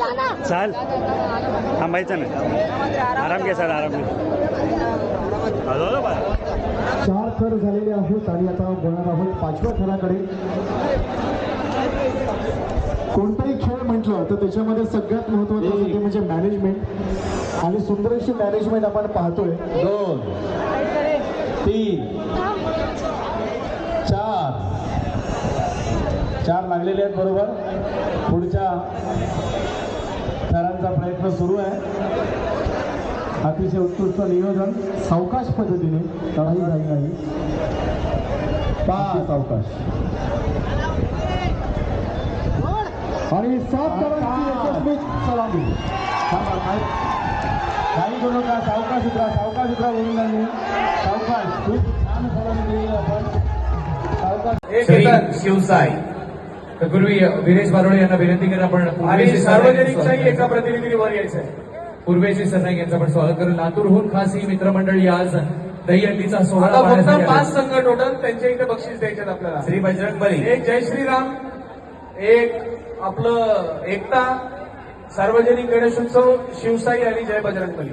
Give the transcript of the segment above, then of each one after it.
चाल। थांबायचं ना आराम घे सर आराम. चार थर झालेले आहेत आणि आता बोलणार आहोत पाचव्या थराकडे. कोणताही खेळ म्हटलं तर त्याच्यामध्ये सगळ्यात महत्वाचं म्हणजे मॅनेजमेंट आणि सुंदर अशी मॅनेजमेंट आपण पाहतोय. दोन तीन चार. चार लागलेले आहेत बरोबर? पुढच्या थरांचा प्रयत्न सुरू आहे. अतिशय उत्कृष्ट नियोजन सावकाश पद्धतीने काही झाली नाही. पाच सावकाश. आणि सात यशस्वी सलामी. काही करू का सावकाश उतरा सावकाश उतरा गोविंदांनी सावकाश खूप छान सलामी दिली आपण. सावकाश. शिवसाई. तत्पूर्वी वीरेश बारोळे यांना विनंती करा पूर्वेशी सार्वजनिकच्याही एका प्रतिनिधीने वर यायचं आहे. पूर्वेशी सरनाईक यांचं आपण स्वागत करू. लातूरहून खास ही मित्रमंडळी आज दहीहंडीचा सोहळा आता फक्त पाहण्यासाठी पाच. संघ टोटल त्यांच्या इथे बक्षीस द्यायचे आहेत आपल्याला. श्री बजरंग बली. एक जय श्रीराम एक आपलं एकता सार्वजनिक गणेशोत्सव शिवसाई आणि जय बजरंगबली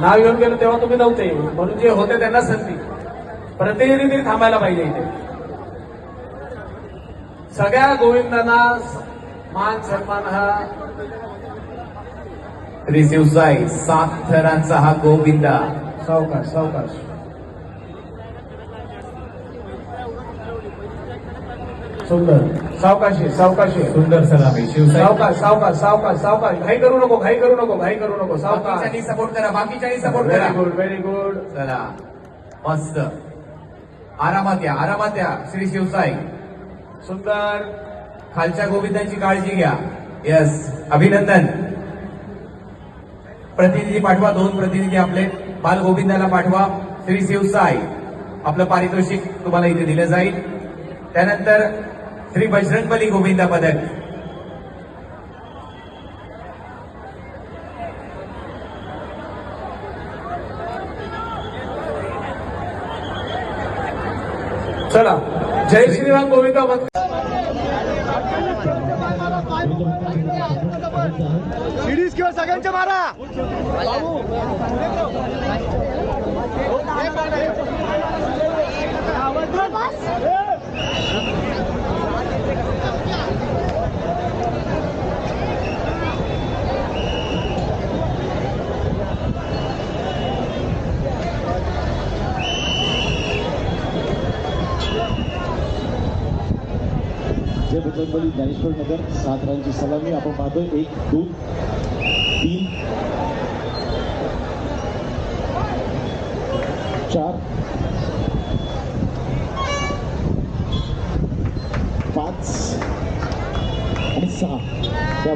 नाव येऊन गेलं तेव्हा तुम्ही नव्हते. म्हणून जे होते त्यांना संधी. प्रतिनिधी तरी थांबायला पाहिजे इथे. सगळ्या गोविंदांना मान सन्मान हा. शिवसाई सात थरांचा हा गोविंदा. सावकाश सावकाश. सुंदर. सावकाशी सावकाशी सुंदर सलामी शिवसाई. सावकाश सावकाश सावकाश सावकाश. घाई करू नको घाई करू नको घाई करू नको. सावकाश. सपोर्ट करा बाकीच्यांनी सपोर्ट करा. व्हेरी गुड व्हेरी गुड चला. मस्त. आरामात या आरामात या श्री शिवसाई. सुंदर. खालच्या गोविंदांची काळजी घ्या. यस अभिनंदन. प्रतिनिधी पाठवा दोन प्रतिनिधी आपले. बाल गोविंदाला पाठवा. श्री शिवसाई. आपलं पारितोषिक तुम्हाला इथे दिलं जाईल. त्यानंतर श्री बजरंगबली गोविंदा पदक चला जय श्रीराम गोविंदा मत जय बजरंगबली ज्ञानेश्वर नगर सात रांची सलामी, आपण पाहतोय एक, दोन, तीन, चार, पाच आणि सहा. त्या